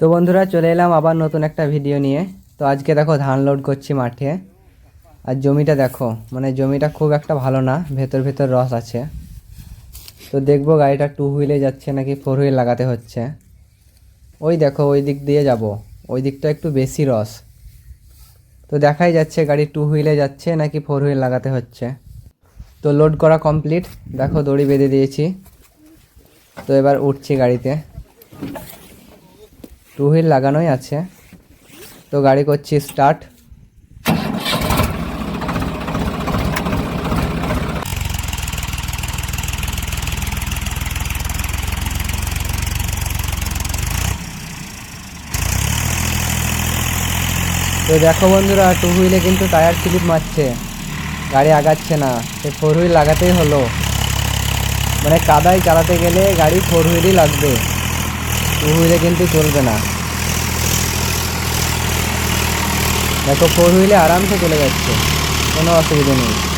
তো বন্ধুরা চলে এলাম আবার নতুন একটা ভিডিও নিয়ে। তো আজকে দেখো ধান লোড করছি মাঠে। আর জমিটা দেখো মানে জমিটা খুব একটা ভালো না, ভেতর ভেতর রস আছে। তো দেখব গাড়িটা টু হুইলে যাচ্ছে নাকি ফোর হুইল লাগাতে হচ্ছে। ওই দেখো, ওই দিক দিয়ে যাব। ওই দিকটা একটু বেশি রস। তো দেখাই যাচ্ছে গাড়ি টু হুইলে যাচ্ছে নাকি ফোর হুইল লাগাতে হচ্ছে। তো লোড করা কমপ্লিট দেখো দড়ি বেঁধে দিয়েছি। তো এবার উঠছি গাড়িতে। টু হুইল লাগানোই আছে। তো গাড়ি করছি স্টার্ট তো দেখো বন্ধুরা টু হুইলে কিন্তু টায়ার স্লিপ মারছে। গাড়ি আগাচ্ছে না সে ফোর হুইল লাগাতেই হলো। মানে কাদায় চালাতে গেলে গাড়ি ফোর হুইলই লাগবে। টু হুইলে কিন্তু চলবে না। দেখো ফোর হুইলে আরামসে চলে যাচ্ছে। কোনো অসুবিধা নেই।